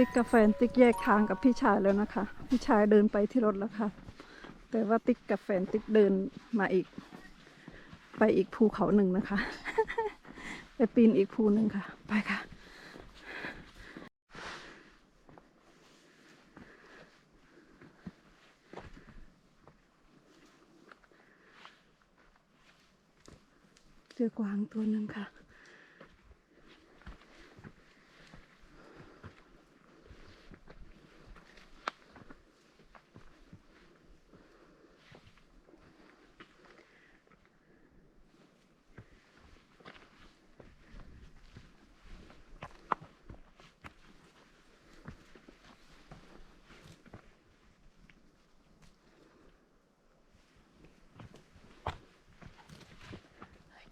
ติ๊กกับแฟนติ๊กแยกทางกับพี่ชายแล้วนะคะ พี่ชายเดินไปที่รถแล้วค่ะ แต่ว่าติ๊กกับแฟนติ๊กเดินมาอีก ไปอีกภูเขาหนึ่งนะคะ ไปปีนอีกภูหนึ่งค่ะ ไปค่ะเจอกวางตัวหนึ่งค่ะ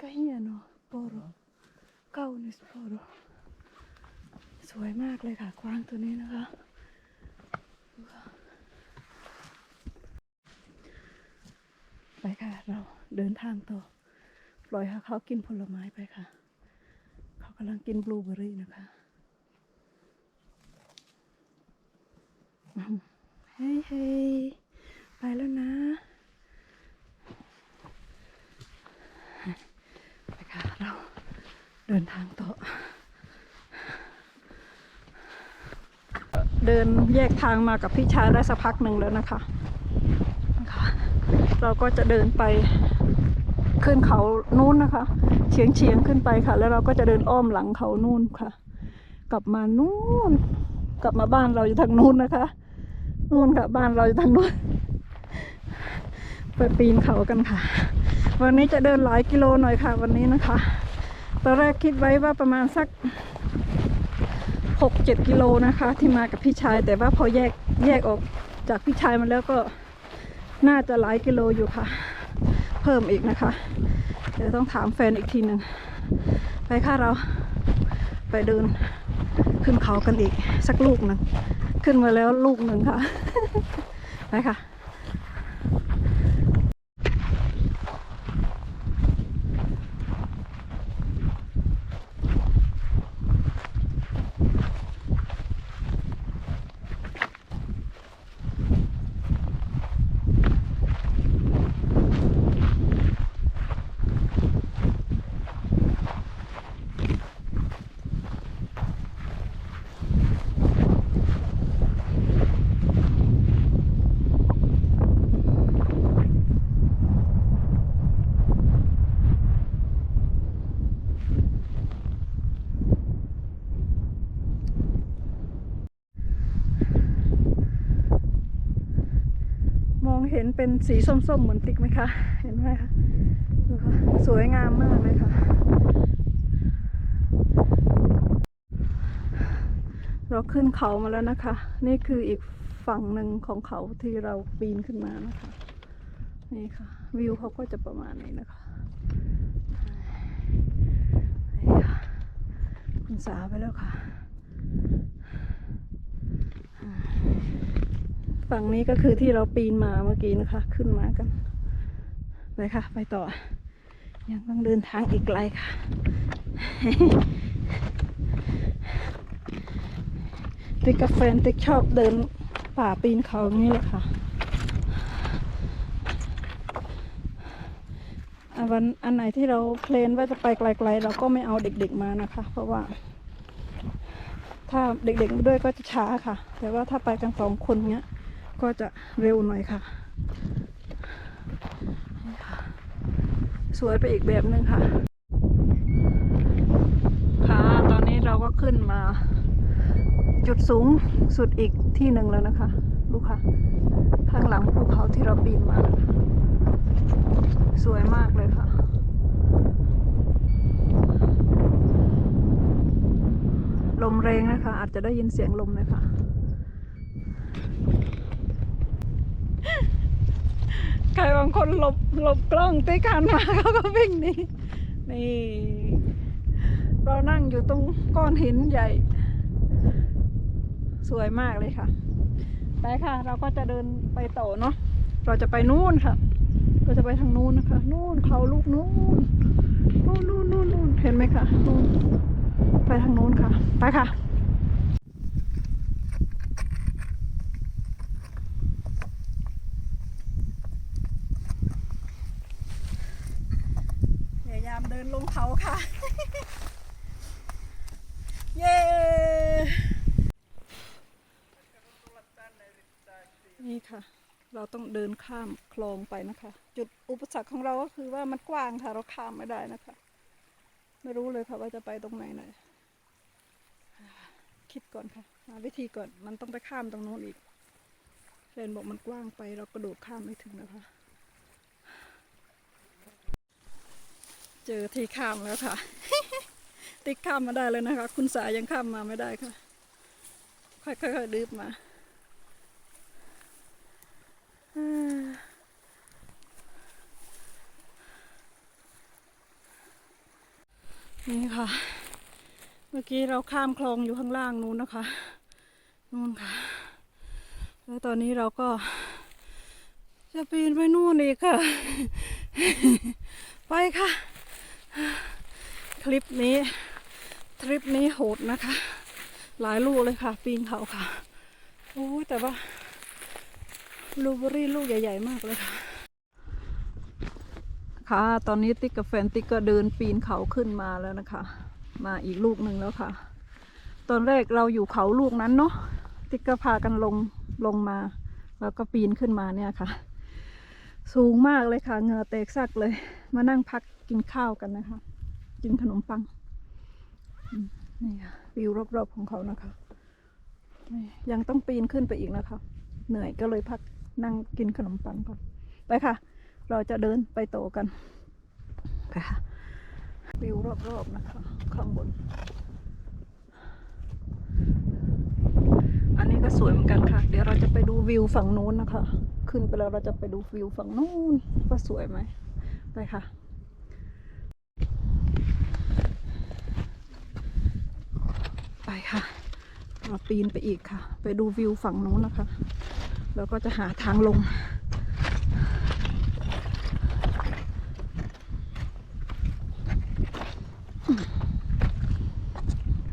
ก็เฮียเนาะโปโรเก้านิสโปโรส วยมากเลยค่ะกวางตัวนี้นะคะไปค่ะ เราเดินทางต่อ ปล่อยให้เขากินผลไม้ไปค่ะ เขากำลังกินบลูเบอร์รี่นะคะเฮ้ยเฮ้ยไปแล้วนะ ไปค่ะ เราเดินทางต่อ เดินแยกทางมากับพี่ชายได้สักพักหนึ่งแล้วนะคะ เราก็จะเดินไปขึ้นเขานู้นนะคะ เฉียงเฉียงขึ้นไปค่ะ แล้วเราก็จะเดินอ้อมหลังเขานู่นค่ะ กลับมานู่น กลับมาบ้านเราอยู่ทางนู้นนะคะนู่นค่ะบ้านเราอยู่ทางนู้นไปปีนเขากันค่ะ วันนี้จะเดินหลายกิโลหน่อยค่ะ วันนี้นะคะ ตอนแรกคิดไว้ว่าประมาณสัก 7 กิโลนะคะ ที่มากับพี่ชาย แต่ว่าพอแยกแยกออกจากพี่ชายมาแล้วก็น่าจะหลายกิโลอยู่ค่ะ เพิ่มอีกนะคะ เดี๋ยวต้องถามแฟนอีกทีหนึ่งไปค่ะเราไปเดินขึ้นเขากันอีกสักลูกหนึ่งขึ้นมาแล้วลูกหนึ่งค่ะไปค่ะ เห็นเป็นสีส้มๆเหมือนติ๊กไหมคะ เห็นไหมคะดูค่ะสวยงามมากเลยค่ะ เราขึ้นเขามาแล้วนะคะ นี่คืออีกฝั่งหนึ่งของเขาที่เราปีนขึ้นมานะคะ นี่ค่ะ วิวเขาก็จะประมาณนี้นะคะนี่ค่ะคุณสาไปแล้วค่ะ ฝั่งนี้ก็คือที่เราปีนมาเมื่อกี้นะคะ ขึ้นมากันไปค่ะ ไปต่อ ยังต้องเดินทางอีกไกลค่ะ ติ๊กกับแฟนติ๊กชอบเดินป่าปีนเขาอย่างนี้เลยค่ะอะวันอันไหนที่เราเพลนว่าจะไปไกล ๆ เราก็ไม่เอาเด็กๆมานะคะ เพราะว่า ถ้าเด็กๆด้วยก็จะช้าค่ะ แต่ว่าถ้าไปกันสองคนเนี้ย ก็จะเร็วหน่อยค่ะ สวยไปอีกแบบหนึ่งค่ะ ค่ะ ตอนนี้เราก็ขึ้นมา จุดสูงสุดอีกที่หนึ่งแล้วนะคะ ลูกค่ะ ข้างหลังภูเขาที่เราปีนมา สวยมากเลยค่ะลมแรงนะคะ อาจจะได้ยินเสียงลมเลยค่ะ ใครบางคนหลบหลบกล้องตีการมาเขาก็วิ่งหนีนี่ เรานั่งอยู่ตรงก้อนหินใหญ่ สวยมากเลยค่ะไปค่ะ เราก็จะเดินไปต่อเนาะเราจะไปนู่นค่ะเราจะไปทางนู้นนะคะนู่นเขาลูกนู้นนู่นนู่นนู่นนู่นเห็นไหมคะนู่นไปทางนู้นค่ะ ไปค่ะ ดินลงเขาค่ะ เย้ นี่ค่ะ เราต้องเดินข้ามคลองไปนะคะ จุดอุปสรรคของเราก็คือว่ามันกว้างค่ะ เราข้ามไม่ได้นะคะ ไม่รู้เลยค่ะว่าจะไปตรงไหนไหนคิดก่อนค่ะหาวิธีก่อนมันต้องไปข้ามตรงโน้นอีกแฟนบอกมันกว้างไปเรากระโดดข้ามไม่ถึงนะคะ เจอที่ข้ามแล้วค่ะ ติ๊กข้ามมาได้เลยนะคะ คุณสายยังข้ามมาไม่ได้ค่ะ ค่อยๆดืบมาอ่า นี่ค่ะ เมื่อกี้เราข้ามคลองอยู่ข้างล่างนู้นนะคะ นู่นค่ะ แล้วตอนนี้เราก็จะปีนไปนู่นอีกค่ะ ไปค่ะ คลิปนี้ ทริปนี้โหดนะคะ หลายลูกเลยค่ะ ปีนเขาค่ะ โอ้ยแต่ว่า ลูเบอรี่ลูกใหญ่ ๆ มากเลยค่ะ ค่ะ ตอนนี้ติ๊กกับแฟนติ๊กก็เดินปีนเขาขึ้นมาแล้วนะคะ มาอีกลูกหนึ่งแล้วค่ะ ตอนแรกเราอยู่เขาลูกนั้นเนาะ ติ๊กก็พากันลงลงมา แล้วก็ปีนขึ้นมาเนี่ยค่ะ สูงมากเลยค่ะ เหงื่อแตกซักเลย มานั่งพักกินข้าวกันนะคะ กินขนมปัง นี่ค่ะวิวรอบๆของเขานะคะ ยังต้องปีนขึ้นไปอีกนะคะ เหนื่อยก็เลยพัก นั่งกินขนมปังก่อน ไปค่ะ เราจะเดินไปโตกันไปค่ะวิวรอบๆนะคะ ข้างบน อันนี้ก็สวยเหมือนกันค่ะ เดี๋ยวเราจะไปดูวิวฝั่งนู้นนะคะ ขึ้นไปแล้วเราจะไปดูวิวฝั่งนู้นว่าสวยไหม ไปค่ะไปค่ะ เราปีนไปอีกค่ะ ไปดูวิวฝั่งนู้นนะคะ แล้วก็จะหาทางลง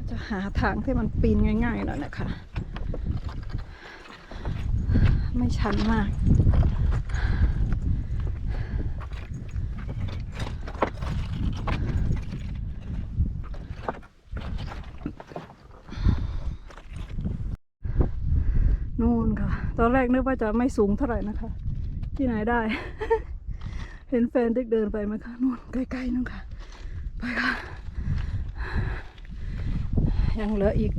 จะหาทางที่มันปีนง่ายๆหน่อยนะคะ ไม่ชันมาก นู่นค่ะ ตอนแรกนึกว่าจะไม่สูงเท่าไหร่นะคะ ที่ไหนได้ เห็นแฟนติ๊กเดินไปไหมคะนู่นใกล้ๆนู่นค่ะ ไปค่ะ ยังเหลืออีก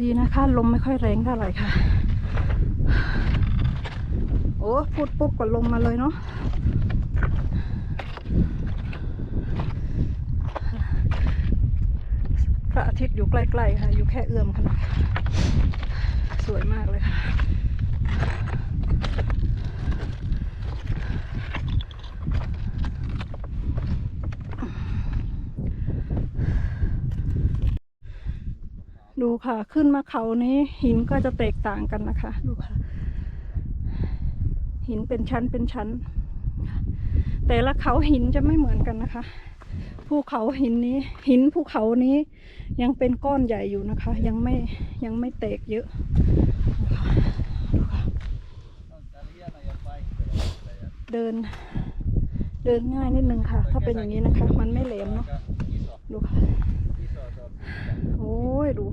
ดีนะคะลมไม่ค่อยแรงเท่าไหร่ค่ะ โอ้พูดปุ๊บก็ลงมาเลยเนาะ พระ อาทิตย์อยู่ใกล้ๆค่ะ อยู่แค่เอื้อมขนาดสวยมากเลยค่ะดูค่ะ ขึ้นมาเขานี้หินก็จะแตกต่างกันนะคะ ดูค่ะ หินเป็นชั้นเป็นชั้น แต่ละเขาหินจะไม่เหมือนกันนะคะ ภูเขาหินนี้ หินภูเขานี้ยังเป็นก้อนใหญ่อยู่นะคะ ยังไม่ยังไม่แตกเยอะเดิน เดินง่ายนิดนึงค่ะ ถ้าเป็นอย่างนี้นะคะ มันไม่แหลมเนาะดูค่ะโอ้ยดู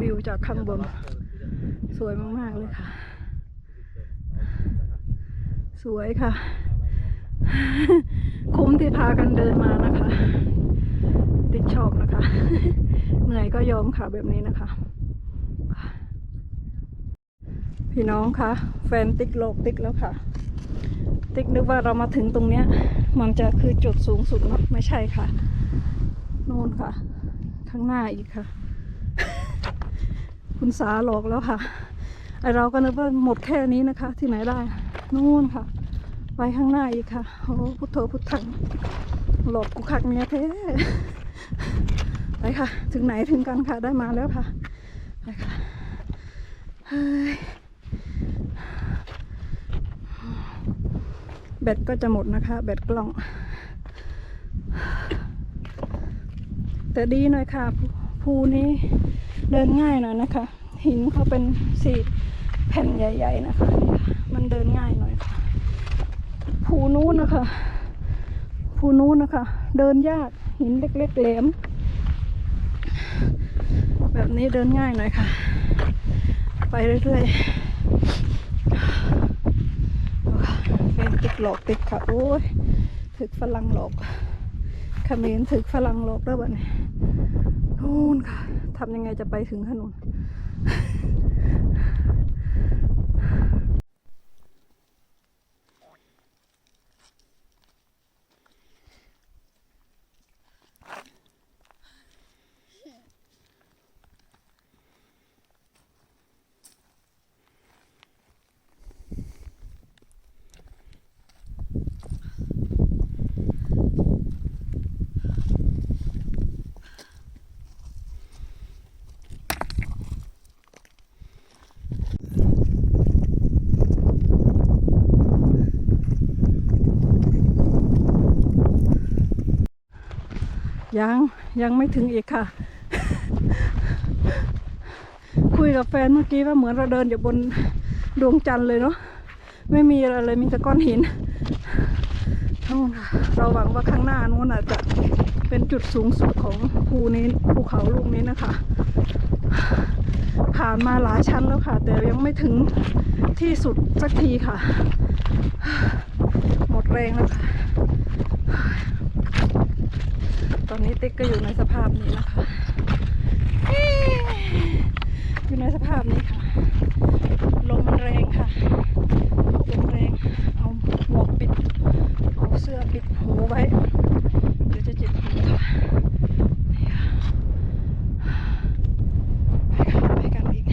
วิวจากข้างบน สวยมากๆเลยค่ะ สวยค่ะ คุ้มที่พากันเดินมานะคะ ติ๊กชอบนะคะ เหนื่อยก็ยอมค่ะแบบนี้นะคะ พี่น้องคะแฟนติ๊กโลกติ๊กแล้วค่ะ ติ๊กนึกว่าเรามาถึงตรงเนี้ย มันจะคือจุดสูงสุดเนอะไม่ใช่ค่ะนู่นค่ะ ข้างหน้าอีกค่ะ คุณสาหลอกแล้วค่ะไอเราก็นึกว่าหมดแค่นี้นะคะ ที่ไหนได้นู่นค่ะ ไปข้างหน้าอีกค่ะ โอ้พุทโธพุทธัง หลอกกูคักเมียเท่ไปค่ะ ถึงไหนถึงกันค่ะ ได้มาแล้วค่ะ ไปค่ะ เฮ้ย แบตก็จะหมดนะคะ แบตกล้อง แต่ดีหน่อยค่ะ ภูนี้เดินง่ายหน่อยนะคะ หินเขาเป็นสี่แผ่นใหญ่ ๆ นะคะ มันเดินง่ายหน่อยค่ะ ภูนู้นนะคะ ภูนู้นนะคะ เดินยากหินเล็กๆแหลม แบบนี้เดินง่ายหน่อยค่ะ ไปเรื่อยๆดูค่ะเฟนติดหลอกติดค่ะ โอ้ยถึกฝรั่งหลอกเขมรถึกฝรั่งหลอกแล้วบ้านี้นู่นค่ะทำยังไงจะไปถึงขนุน ยังยังไม่ถึงอีกค่ะ คุยกับแฟนเมื่อกี้ว่าเหมือนเราเดินอยู่บนดวงจันทร์เลยเนาะไม่มีอะไรเลยมีแต่ก้อนหินนู่นค่ะเราหวังว่าข้างหน้านู้นอาจจะเป็นจุดสูงสุดของภูนี้ภูเขาลูกนี้นะคะ ผ่านมาหลายชั้นแล้วค่ะ แต่ยังไม่ถึงที่สุดสักทีค่ะ หมดแรงแล้วค่ะ ตอนนี้ติ๊กก็อยู่ในสภาพนี้นะคะเอ๊ะอยู่ในสภาพนี้ค่ะ ลมมันแรงค่ะ ลมแรง เอาหมวกปิด เอาเสื้อปิดหูไว้ เดี๋ยวจะเจ็บหูค่ะนี่ค่ะ ไปค่ะไปกันอีก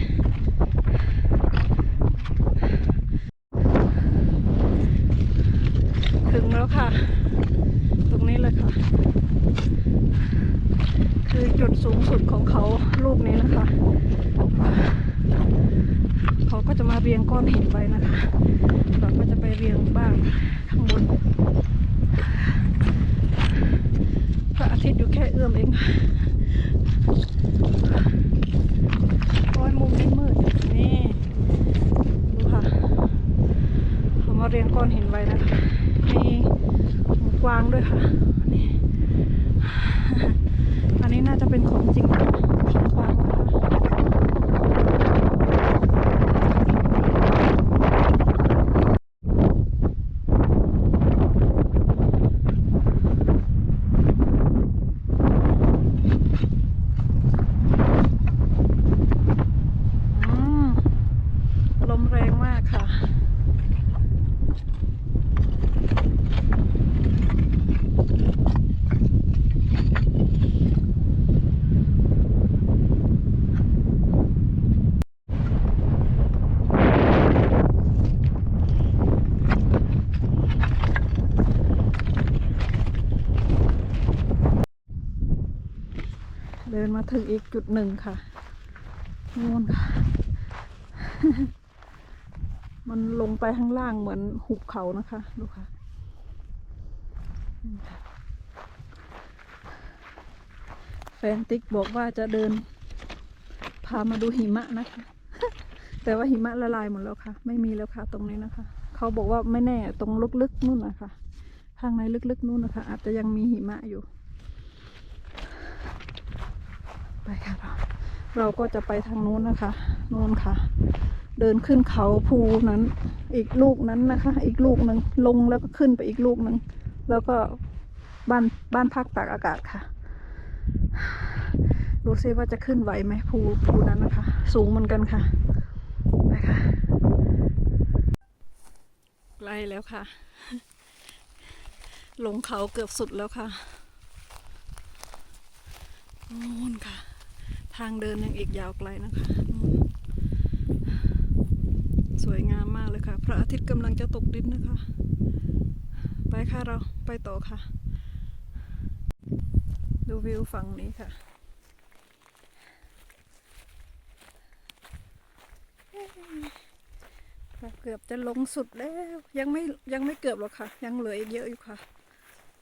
ถึงแล้วค่ะ ตรงนี้เลยค่ะ คือจุดสูงสุดของเขาลูกนี้นะคะ เขาก็จะมาเรียงก้อนหินไว้นะคะ เราก็จะไปเรียงบ้างข้างบน พระอา ทิตย์อยู่แค่เอื้อมเองโอ้ยมุมนี้มืด นี่ ดูค่ะ เขามาเรียงก้อนหินไว้นะคะ มีหมูกวางด้วยค่ะ นี่ อันนี้น่าจะเป็นของจริงค่ะของกวางนะคะอืมลมแรงมากค่ะ เดินมา ถึงอีกจุดหนึ่งค่ะนู่นค่ะ มันลงไปข้างล่างเหมือนหุบเขานะคะ ดูค่ะแฟนติ๊กบอกว่าจะเดิน พามาดูหิมะนะคะ แต่ว่าหิมะละลายหมดแล้วค่ะ ไม่มีแล้วค่ะ ตรงนี้นะคะ เขาบอกว่าไม่แน่ตรงลึกๆนู่นนะคะ ข้างในลึกๆนู่นนะคะ อาจจะยังมีหิมะอยู่ ไปค่ะเราเราก็จะไปทางนู้นนะคะนู้นค่ะ เดินขึ้นเขาภูนั้น อีกลูกนั้นนะคะ อีกลูกหนึ่งลงแล้วก็ขึ้นไปอีกลูกหนึ่งแล้วก็บ้านบ้านพักตากอากาศค่ะดูซิว่าจะขึ้นไหวไหมภูภูนั้นนะคะ สูงเหมือนกันค่ะไปค่ะใกล้แล้วค่ะ ลงเขาเกือบสุดแล้วค่ะนู่นค่ะ ทางเดินยังอีกยาวไกลนะคะ สวยงามมากเลยค่ะ พระอาทิตย์กำลังจะตกดินนะคะ ไปค่ะเราไปต่อค่ะ ดูวิวฝั่งนี้ค่ะเกือบจะลงสุดแล้ว ยังไม่ยังไม่เกือบหรอกค่ะ ยังเหลืออีกเยอะอยู่ค่ะ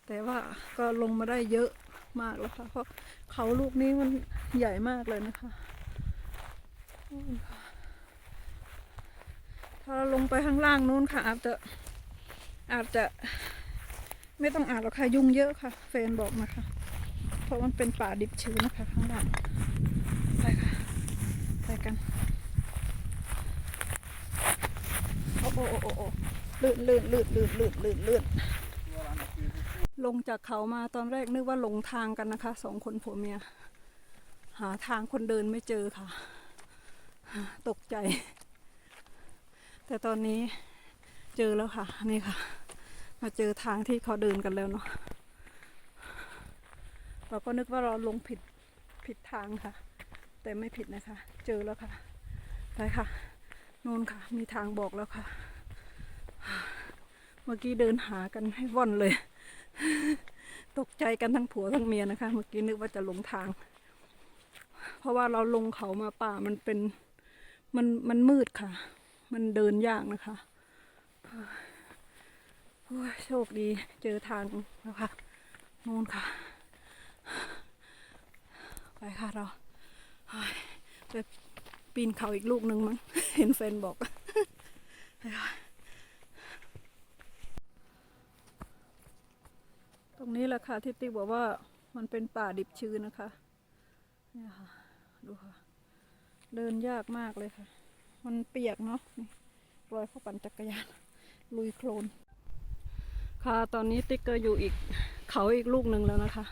แต่ว่าก็ลงมาได้เยอะ มากแล้วค่ะ เพราะเขาลูกนี้มันใหญ่มากเลยนะคะ ถ้าเราลงไปข้างล่างนู้นค่ะ อาจจะอาจจะไม่ต้องอาจหรอกค่ะยุงเยอะค่ะแฟนบอกนะคะ เพราะมันเป็นป่าดิบชื้นนะคะข้างล่างไปค่ะไปกันโอ้โอ้โอ้โอ้ลื่นลื่นลื่นลื่นลื่นลื่นลื่น ลงจากเขามาตอนแรกนึกว่าหลงทางกันนะคะสองคนผัวเมีย หาทางคนเดินไม่เจอค่ะ ตกใจ แต่ตอนนี้เจอแล้วค่ะ นี่ค่ะ มาเจอทางที่เขาเดินกันแล้วเนาะเราก็นึกว่าเราลงผิดผิดทางค่ะ แต่ไม่ผิดนะคะ เจอแล้วค่ะไปค่ะนู่นค่ะ มีทางบอกแล้วค่ะ เมื่อกี้เดินหากันให้ว่อนเลย ตกใจกันทั้งผัวทั้งเมียนะคะ เมื่อกี้นึกว่าจะหลงทาง เพราะว่าเราลงเขามาป่ามันเป็นมันมันมืดค่ะ มันเดินยากนะคะโอ้ยโชคดีเจอทางแล้วค่ะนู่นค่ะ ไปค่ะเราไปปีนเขาอีกลูกหนึ่งมั้งเห็นแฟนบอกไปค่ะ ตรงนี้แหละค่ะที่ติ๊กบอกว่ามันเป็นป่าดิบชื้นนะคะเนี่ยค่ะ ดูค่ะ เดินยากมากเลยค่ะ มันเปียกเนาะรอยเข้าปั่นจักรยาน ลุยโคลน ค่ะตอนนี้ติ๊กก็อยู่อีกเขาอีกลูกหนึ่งแล้วนะคะ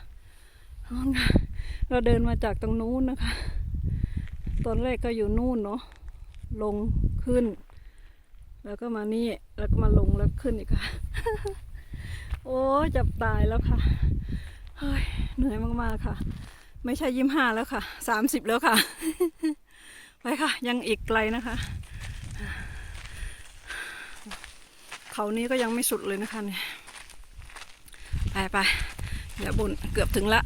เราเดินมาจากตรงนู้นนะคะ ตอนแรกก็อยู่นู่นเนาะลงขึ้น แล้วก็มานี่แล้วก็มาลงแล้วขึ้นอีกค่ะ โอ้จับตายแล้วค่ะเฮ้ยเหนื่อยมากๆค่ะ ไม่ใช่ยิ้มห้าแล้วค่ะสามสิบแล้วค่ะไปค่ะ ยังอีกไกลนะคะ เขานี้ก็ยังไม่สุดเลยนะคะเนี่ยไปไปอย่าบนเกือบถึงละ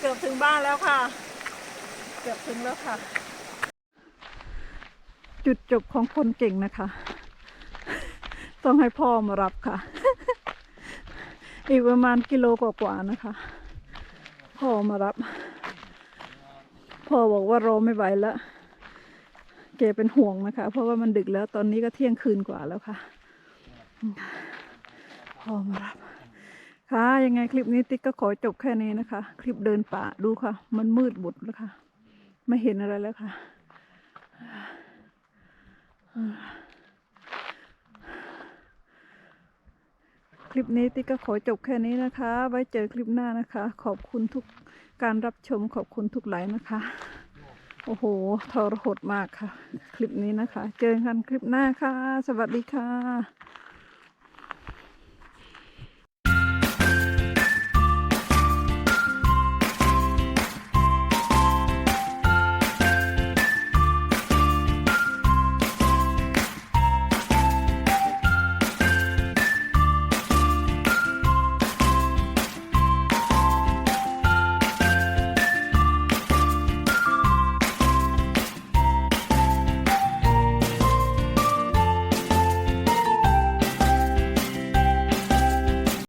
เกือบถึงบ้านแล้วค่ะ เกือบถึงแล้ว ค่ะ จุดจบของคนเก่งนะคะ ต้องให้พ่อมารับค่ะ อีกประมาณกิโลกว่าๆนะคะ พ่อมารับ พ่อบอกว่ารอไม่ไหวแล้วแกเป็นห่วงนะคะ เพราะว่ามันดึกแล้วตอนนี้ก็เที่ยงคืนกว่าแล้วค่ะพ่อมารับ ค่ะ ยังไงคลิปนี้ติ๊กก็ขอจบแค่นี้นะคะ คลิปเดินป่าดูค่ะ มันมืดหมดแล้วค่ะ ไม่เห็นอะไรแล้วค่ะ คลิปนี้ติ๊กก็ขอจบแค่นี้นะคะ ไว้เจอคลิปหน้านะคะ ขอบคุณทุกการรับชมขอบคุณทุกไลค์นะคะ โอ้โห ทรหดมากค่ะ คลิปนี้นะคะ เจอกันคลิปหน้าค่ะ สวัสดีค่ะ